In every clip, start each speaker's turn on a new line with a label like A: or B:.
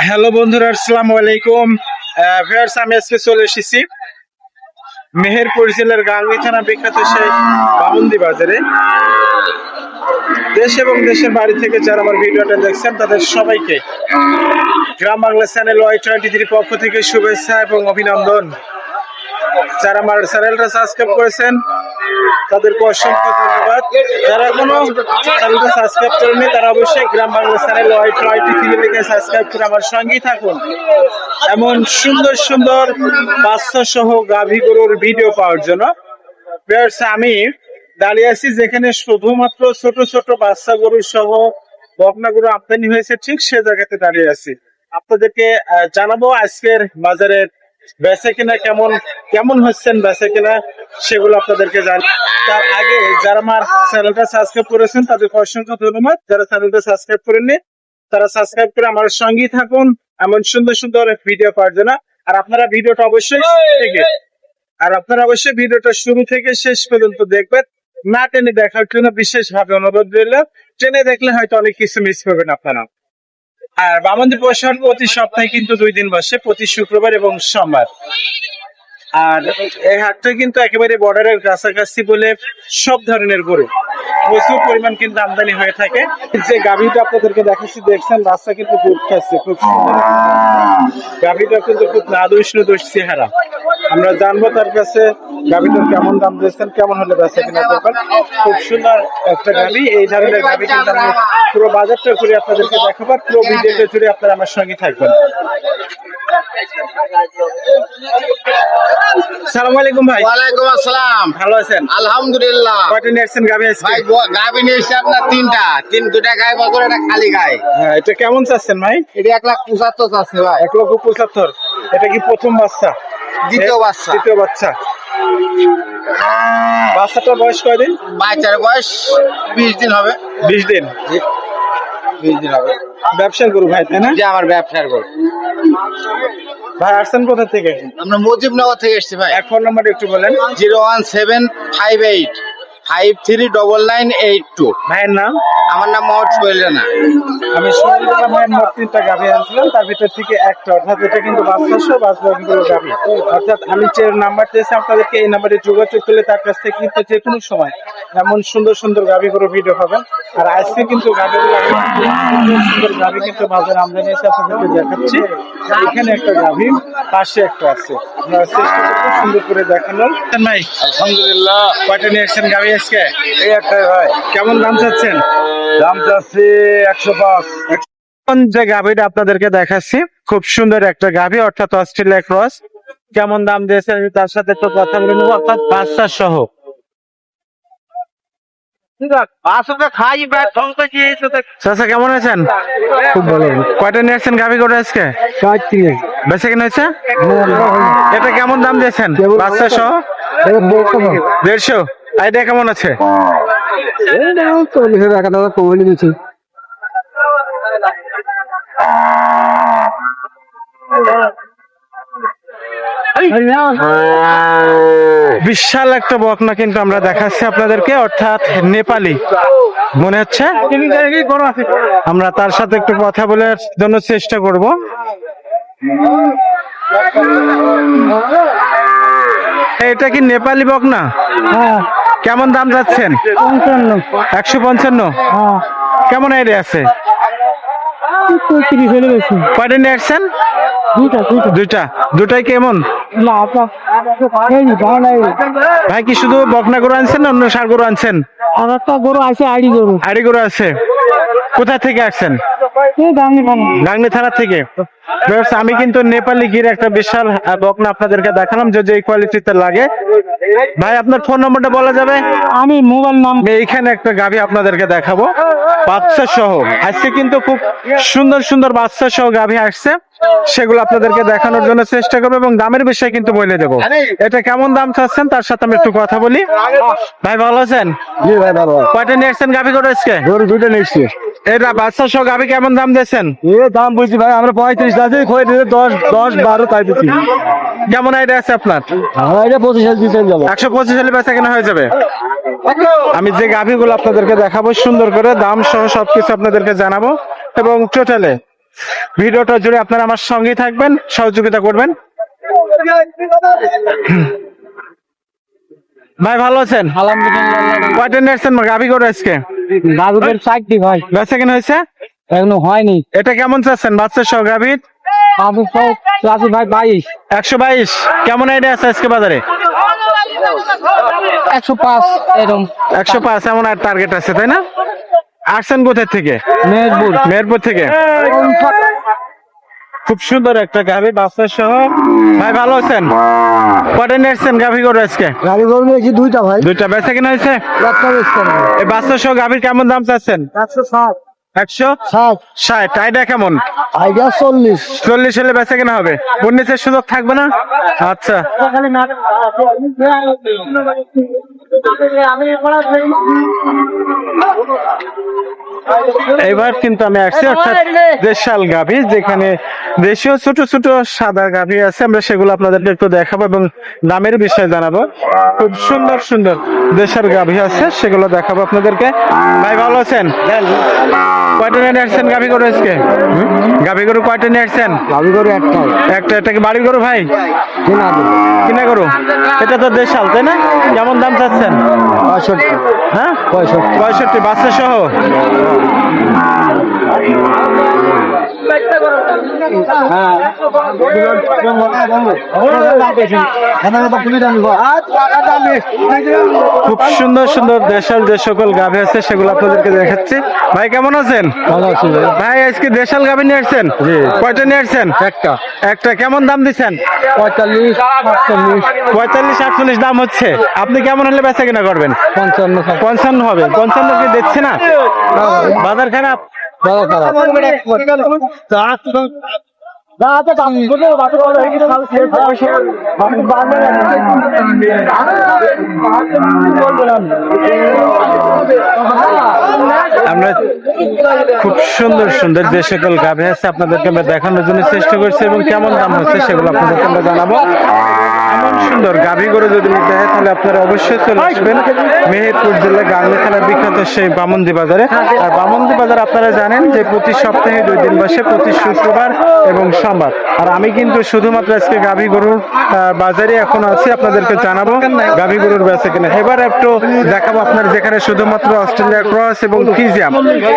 A: Hello বন্ধুরা, আসসালাম আলাইকুম। ভিউয়ার্স আমি আজকে চলে এসেছি মেহেরপুর জেলার গাঙ্গি থানা বিখ্যাত সেই বামন্দি বাজারে। দেশ এবং দেশের বাড়ি থেকে যারা আমার ভিডিওটা দেখছেন, তাদের সবাইকে Gram Bangla channel Y twenty পক্ষ থেকে শুভেচ্ছা এবং অভিনন্দন। যারা আমার সাবস্ক্রাইব করেছেন, তাদেরকে অসংখ্য ধন্যবাদ। যারা এখনও চ্যানেলটা সাবস্ক্রাইব করেনি তারা অবশ্যই Gram Bangla channel Y twenty three লিখে সাবস্ক্রাইব করে আমার সঙ্গেই থাকুন। এমন সুন্দর সুন্দর বাচ্চা সহ গাভী গরুর ভিডিও পাওয়ার জন্য। আমি দাঁড়িয়ে আছি যেখানে শুধুমাত্র ছোট ছোট বাচ্চা গরু সহ বকনা গরু আমদানি হয়েছে, ঠিক সে জায়গাতে দাঁড়িয়ে আছি। আপনাদেরকে জানাব আজকের বাজারের বেচে কিনা কেমন কেমন হচ্ছেন বেচে কিনা সেগুলো আপনাদেরকে জান তার আগে যারা আমার চ্যানেলটা সাবস্ক্রাইব করেছেন, তাদেরকে অসংখ্য ধন্যবাদ। যারা চ্যানেলটা সাবস্ক্রাইব করেননি, তারা সাবস্ক্রাইব করে আমার সঙ্গেই থাকুন। এমন সুন্দর সুন্দর ভিডিও পাওয়ার জন্য। আর আপনারা ভিডিওটা অবশ্যই থেকে আর আপনারা অবশ্যই ভিডিওটা শুরু থেকে শেষ পর্যন্ত দেখবেন। না টেনে দেখার জন্য বিশেষ ভাবে অনুরোধ রইল। টেনে দেখলে হয়তো অনেক কিছু মিস করবেন আপনারা। আর বামন্দি প্রশাসন প্রতি সপ্তাহে কিন্তু দুই দিন বসে, প্রতি শুক্রবার এবং সোমবার। আর এই হাটটা কিন্তু একেবারে বর্ডারের কাছাকাছি বলে সব ধরনের গরু। প্রচুর পরিমাণ কিন্তু আমদানি হয়ে থাকে। যে গাভীটা আপনাদেরকে দেখাচ্ছি দেখছেন রাস্তা কিন্তু দুধ খাচ্ছে খুব সুন্দর। গাভীটা কিন্তু খুব নুদুস চেহারা। আমরা জানব তার কাছে গাভীটার কেমন দাম দিয়েছেন কেমন হলে বেচা কিনা করবেন। খুব সুন্দর একটা গাভী এই ধরনের গাভী কিন্তু আমি পুরো বাজারটা ঘুরে আপনাদেরকে দেখাবার পুরো ভিডিওটা জুড়ে আপনারা আমার সঙ্গে থাকবেন। সালাম আলাইকুম ভাই।
B: ওয়ালাইকুম আসসালাম।
A: ভালো আছেন?
B: আলহামদুলিল্লাহ।
A: কয়টা নিয়ে আসছেন গাভী
B: ভাই আপনার তিনটা। তিন দুটা গায়ে খালি গায়ে।
A: হ্যাঁ এটা কেমন চাচ্ছেন ভাই?
B: এটা এক লাখ পঁচাত্তর আছে ভাই।
A: এক লক্ষ পঁচাত্তর। এটা কি প্রথম বাচ্চা?
B: দ্বিতীয় বাচ্চা।
A: দ্বিতীয় বাচ্চা। বাচ্চাটার বয়স কয়দিন?
B: বাচ্চার বয়স বিশ দিন হবে।
A: বিশ দিন।
B: বিশ দিন হবে।
A: ব্যবসা করু ভাই তাই না?
B: যে আমার ব্যবসার
A: ভাই আসছেন কোথা থেকে?
B: আমরা মুজিবনগর থেকে এসছি ভাই।
A: এক ফোন নাম্বার একটু বলেন।
B: Zero one seven five eight. Five three double nine eight two.
A: ভাইয়ের নাম?
B: আমার নাম মোহাম্মদ সোহেল রানা।
A: আমি সুন্দরবন ভাইয়ের মোট তিনটা গাভি আনছিলাম তার ভিতর থেকে একটা অর্থাৎ এটা কিন্তু বাচ্চা বাচ্চা কিন্তু গাভি। অর্থাৎ আমি যে নাম্বার দিয়েছি আপনাদেরকে এই নাম্বারে যোগাযোগ করলে তার কাছ থেকে কিন্তু যে কোনো সময় এমন সুন্দর সুন্দর গাভি করে ভিডিও পাবেন। আর আজকে কিন্তু গাভিগুলো সুন্দর গাভি কিন্তু বাজারে আমদানি এসে আপনাদেরকে দেখাচ্ছি। এখানে একটা গাভি পাশে একটা আছে। আমরা চেষ্টা করব সুন্দর করে দেখানোর। ভাই
B: আলহামদুলিল্লাহ।
A: কয়টা নিয়ে এসছেন গাভি আজকে?
B: এই একটাই ভাই।
A: কেমন দাম চাচ্ছেন?
B: দাম চাচ্ছি একশো পাঁচ।
A: যে গাভীটা আপনাদেরকে দেখাচ্ছি খুব সুন্দর একটা গাভী অর্থাৎ অস্ট্রেলিয়া ক্রস কেমন দাম দিয়েছে আমি তার সাথে একটু কথা বলে নেব অর্থাৎ বাচ্চা সহ।
B: আসলে খাই ভাই ঠঙ্কা দিয়েছে
A: চাচা কেমন আছেন? খুব ভালো। কয়টা নিয়ে আসছেন গাভী করে আজকে? বেঁচে কিনা হয়েছে? এটা কেমন দাম দিয়েছেন? বাচ্চা সহ? দেড়শো? এটা কেমন আছে। বিশাল একটা বকনা কিন্তু আমরা দেখাচ্ছি আপনাদেরকে অর্থাৎ নেপালি। মনে হচ্ছে? আমরা তার সাথে একটু কথা বলার জন্য চেষ্টা করব। এটা কি নেপালি বকনা? কেমন দাম যাচ্ছেন? একশো পঞ্চান্ন? কেমন আইডিয়া আছে? কয়টা নিয়ে আসছেন? দুইটা দুটাই কেমন ভাই কি শুধু বকনা গরু আনছেন অন্য সার গরু আনছেন?
C: গরু আছে আড়ি গরু।
A: আড়ি গরু আছে। কোথা থেকে আসছেন?
C: এই
A: গাংনি থানা। থেকে। আমি কিন্তু নেপালি গির একটা বিশাল বকনা আপনাদেরকে দেখালাম যে যে কোয়ালিটিতে লাগে। ভাই আপনার ফোন নম্বরটা বলা যাবে?
C: আমি মোবাইল নাম
A: আমি এইখানে একটা গাভি আপনাদেরকে দেখাবো। বাচ্চা সহ। আজকে কিন্তু খুব সুন্দর সুন্দর বাচ্চা সহ গাভি আসছে। সেগুলো আপনাদেরকে দেখানোর জন্য চেষ্টা করব এবং দামের বিষয়ে কিন্তু বলে দেবো। এটা কেমন দাম চাচ্ছেন? তার সাথে আমি একটু কথা বলি। ভাই ভালো আছেন?
B: জি ভাই ভালো।
A: কয়টা নিয়ে আসছেন গাভি করে আজকে?
B: গরু দুটো নিচ্ছি
A: এটা বাচ্চা সহ গাভি কেমন দাম দিয়েছেন?
B: এ দাম বলছি ভাই আমরা পঁয়ত্রিশ আছে খোয়ে দিতে দশ দশ বারো তাই দিচ্ছি
A: কেমন আইডিয়া আছে আপনার?
B: আমরা এটা পঁচিশ হাজার দিতে যাব।
A: একশো পঁচিশ হলে বেচা কেনা হয়ে যাবে। আমি যে গাভিগুলো আপনাদেরকে দেখাবো সুন্দর করে দাম সহ সবকিছু আপনাদেরকে জানাব। এবং টোটালে ভিডিওটা জুড়ে আপনারা আমার সঙ্গেই থাকবেন সহযোগিতা করবেন। ভাই ভালো আছেন?
C: আলহামদুলিল্লাহ।
A: কয়টা নিয়েছেন গাভি করে আজকে?
C: গাজুদের চাকরি ভাই।
A: বেচা কেন হয়েছে?
C: এখনও হয়নি।
A: এটা কেমন চাচ্ছেন? বাচ্চা সহ গাভির
C: ভাই বাইশ।
A: একশো বাইশ। কেমন আইডিয়া আছে আজকে বাজারে?
C: একশো পাঁচ এরকম
A: একশো পাঁচ এমন আর টার্গেট আছে তাই না? আসছেন কোথার থেকে?
C: মেহেরপুর।
A: মেহেরপুর থেকে? খুব সুন্দর একটা গাভি বাচ্চা সহ। ভাই ভালো আছেন? কটা নিয়েছেন গাভি করে আজকে?
C: গাড়ি গরু নিয়েছি দুইটা ভাই।
A: দুইটা বেচা কিনা হয়েছে?
C: একটা
A: এই বাচ্চা সহ গাভির কেমন দাম চাচ্ছেন?
C: একশো ষাট।
A: একশো
C: ষাট।
A: ষাট। আইডিয়া কেমন?
C: আইডিয়া চল্লিশ।
A: চল্লিশ হলে বেচা কেনা হবে? উনিশের সুযোগ থাকবে না? আচ্ছা। এবার কিন্তু আমি আসছি অর্থাৎ দেশাল গাভী যেখানে দেশীয় ছোট ছোট সাদা গাভী আছে আমরা সেগুলো আপনাদেরকে একটু দেখাবো এবং দামের বিষয়ে জানাব। খুব সুন্দর সুন্দর দেশের গাভী আছে সেগুলো দেখাবো আপনাদেরকে। ভাই ভালো আছেন? কয়টা নিয়ে আসছেন গাভী গরু আজকে? গাভী গরু কয়টা নিয়ে আসছেন?
C: গরু একটা।
A: একটা এটা কি বাড়ি গরু ভাই?
C: কিনা
A: কিনা গরু? এটা তো দেশাল তাই না? কেমন দাম চাচ্ছেন?
C: পঁয়ষট্টি।
A: হ্যাঁ?
C: পঁয়ষট্টি।
A: পঁয়ষট্টি বাচ্চা সহ? খুব সুন্দর সুন্দর দেশাল যে সকল গাভী আছে সেগুলো আপনাদেরকে দেখাচ্ছি। ভাই কেমন আছেন?
C: ভালো আছি ভাই।
A: আজকে দেশাল গাভী নিয়ে আসছেন? কয়টা নিয়ে আসছেন?
C: একটা।
A: একটা। কেমন দাম দিচ্ছেন?
C: পঁয়তাল্লিশ আটচল্লিশ
A: পঁয়তাল্লিশ আটচল্লিশ দাম হচ্ছে। আপনি কেমন হলে বেচা কিনা করবেন?
C: পঞ্চান্ন
A: পঞ্চান্ন হবে। পঞ্চান্ন কি দিচ্ছে না? বাজার খারাপ
C: খারাপ
A: আমরা খুব সুন্দর সুন্দর যে সকল গাভী আছে আপনাদেরকে আমরা দেখানোর জন্য চেষ্টা করছি এবং কেমন দাম হচ্ছে সেগুলো আপনাদেরকে আমরা জানাব। এমন সুন্দর গাভী গরু যদি নিতে হয়, তাহলে আপনারা অবশ্যই চলে আসবেন মেহেরপুর জেলা গাংনী থানার বিখ্যাত সেই বামন্দি বাজারে। আর বামন্দি বাজার আপনারা জানেন যে প্রতি সপ্তাহে দুই দিন বসে, প্রতি শুক্রবার এবং সোমবার। আর আমি কিন্তু শুধুমাত্র আজকে গাভী গরুর বাজারে এখন আছি, আপনাদেরকে জানাব গাভী গরুর বেচা কিনা। এবার একটু দেখাবো আপনার যেখানে শুধুমাত্র অস্ট্রেলিয়া ক্রস এবং ফিজিয়াম,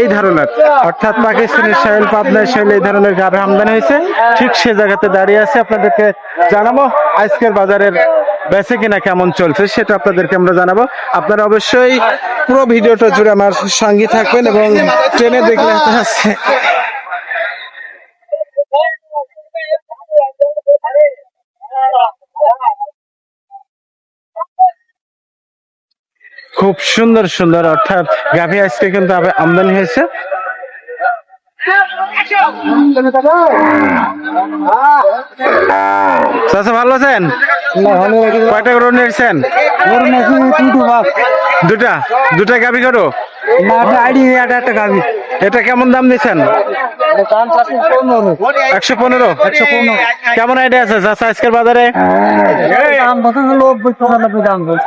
A: এই ধরনের। অর্থাৎ পাকিস্তানের সাহেল পাবনার সাহেল এই ধরনের গাভী আমদানি হয়েছে। ঠিক সে জায়গাতে দাঁড়িয়ে আছে, আপনাদেরকে জানাব। আজকের বাজারের বেচে কিনা কেমন চলছে সেটা আপনাদেরকে আমরা জানাব। আপনারা অবশ্যই পুরো ভিডিওটা জুড়ে আমার সঙ্গে থাকবেন এবং ট্রেনে দেখলে আছে খুব সুন্দর সুন্দর, অর্থাৎ গাভী আজকে কিন্তু আমদানি হয়েছে। চাচা, ভালো আছেন? কয়টা গরু নিয়েছেন দুটা? দুটা গাভী গরু?
C: গাবি
A: এটা কেমন দাম দিচ্ছেন? একশো পনেরো একশো পনেরো। কেমন আইডিয়া আছে আজকের বাজারে?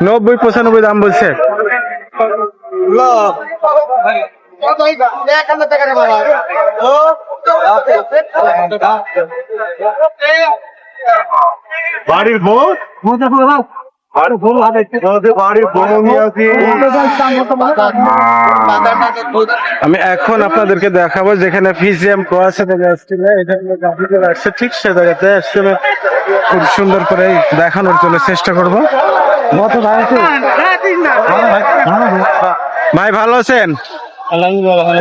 C: নব্বই পঁচানব্বই দাম বলছে।
D: বাড়ির বউ বাড়ির বউ নিয়ে আসি
A: আমি এখন আপনাদেরকে দেখাবো যেখানে ফিজিএম ক্রস আসছিল এই আসছে ঠিক সে জায়গাতে আসছে খুব সুন্দর করে দেখানোর জন্য চেষ্টা করব ভাই ভালো আছেন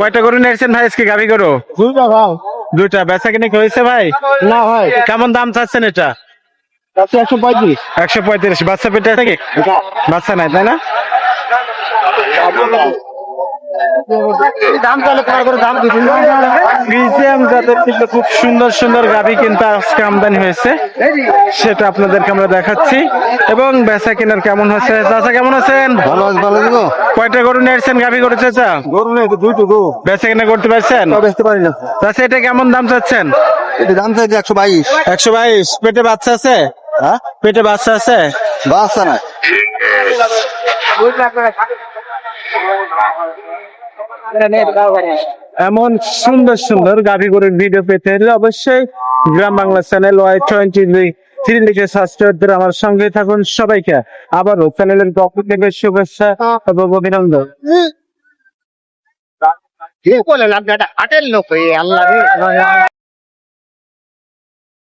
A: কয়টা গরু নিয়েছেন ভাই আজকে গাভি গরু?
C: দুইটা ভাই।
A: দুইটা। বেচা কিনে হয়েছে ভাই?
C: না ভাই।
A: কেমন দাম চাচ্ছেন এটা?
C: একশো পঁয়ত্রিশ।
A: একশো পঁয়ত্রিশ। বাচ্চা পেটে আছে কি? বাচ্চা নাই তাই না? খুব সুন্দর সুন্দর গাভি কিন্তু আজকে আমদানি হয়েছে। সেটা আপনাদেরকে আমরা দেখাচ্ছি। এবং বেচা কেনার কেমন হচ্ছে চাচা কেমন আছেন?
D: ভালো আছে ভালো
A: কয়টা গরু নিয়েছেন গাভি গরু চাচা
D: গরু নেই তো দুইটো গো
A: বেচা কেনা করতে পারছেন
D: বেচতে পারি না।
A: চাচা এটা কেমন দাম চাচ্ছেন?
D: এটা দাম চাইছে একশো বাইশ।
A: একশো বাইশ। পেটে বাচ্চা আছে?
D: হ্যাঁ?
A: পেটে বাচ্চা আছে?
D: বাচ্চা না
A: এমন সুন্দর সুন্দর গাভী গরুর ভিডিও পেতে হলে অবশ্যই Gram Bangla channel Y twenty করে আমার সঙ্গে থাকুন সবাইকে। আবারও চ্যানেলের পক্ষ থেকে শুভেচ্ছা এবং অভিনন্দন।
B: কি আটেল লোক আল্লাহ